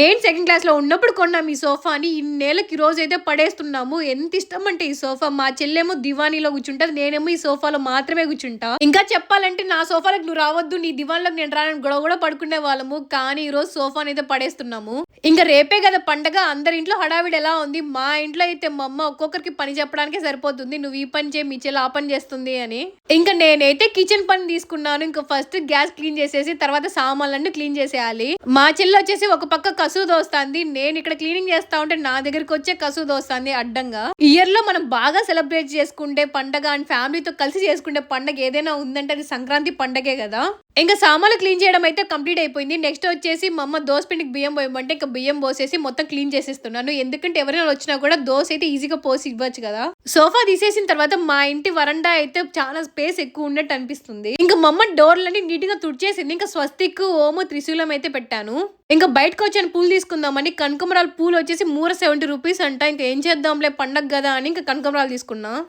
నేను సెకండ్ క్లాస్లో ఉన్నప్పుడు కొన్నాం ఈ సోఫాని ఇన్నేళ్ళకి ఈ రోజు అయితే పడేస్తున్నాము. ఎంత ఇష్టం అంటే ఈ సోఫా? మా చెల్లెమో దివానీలో కూర్చుంటారు నేనేమో ఈ సోఫాలో మాత్రమే కూర్చుంటా. ఇంకా చెప్పాలంటే నా సోఫాలకు నువ్వు రావద్దు నీ దివాన్లోకి నేను రానని గొడవ కూడా పడుకునే వాళ్ళము. కానీ ఈ రోజు సోఫాని అయితే పడేస్తున్నాము. ఇంకా రేపే కదా పండగ అందరి ఇంట్లో హడావిడి ఎలా ఉంది? మా ఇంట్లో అయితే మా అమ్మ ఒక్కొక్కరికి పని చెప్పడానికే సరిపోతుంది. నువ్వు ఈ పని చేయి మీ చెల్లి ఆ పని చేస్తుంది అని. ఇంకా నేనైతే కిచెన్ పని తీసుకున్నాను. ఇంకా ఫస్ట్ గ్యాస్ క్లీన్ చేసేసి తర్వాత సామాన్లన్నీ క్లీన్ చేసేయాలి. మా చెల్లి వచ్చేసి ఒక పక్క కసువు దోస్తుంది. నేను ఇక్కడ క్లీనింగ్ చేస్తా ఉంటే నా దగ్గరికి వచ్చే కసువు దోస్తుంది అడ్డంగా. ఇయర్లో మనం బాగా సెలబ్రేట్ చేసుకుంటే పండగ అండ్ ఫ్యామిలీతో కలిసి చేసుకుంటే పండగ ఏదైనా ఉందంటే అది సంక్రాంతి పండగే కదా. ఇంకా సామాన్లు క్లీన్ చేయడం అయితే కంప్లీట్ అయిపోయింది. నెక్స్ట్ వచ్చేసి మా అమ్మ దోశ పిండికి బియ్యం పోయమంటే ఇంకా బియ్యం పోసేసి మొత్తం క్లీన్ చేసేస్తున్నాను. ఎందుకంటే ఎవరైనా వచ్చినా కూడా దోశ అయితే ఈజీగా పోసి ఇవ్వచ్చు కదా. సోఫా తీసేసిన తర్వాత మా ఇంటి వరండా అయితే చాలా స్పేస్ ఎక్కువ ఉన్నట్టు అనిపిస్తుంది. ఇంకా మా అమ్మ డోర్లని నీట్గా తుడిచేసింది. ఇంకా స్వస్తిక్ ఓము త్రిశూలం అయితే పెట్టాను. ఇంకా బయటకు వచ్చాను పూలు తీసుకుందామని. కనకమరాలు పూలు వచ్చేసి మూర సెవెంటీ రూపీస్ అంట. ఇంకా ఏం చేద్దాంలే పండగ కదా అని ఇంకా కనకమరాలు తీసుకున్నా.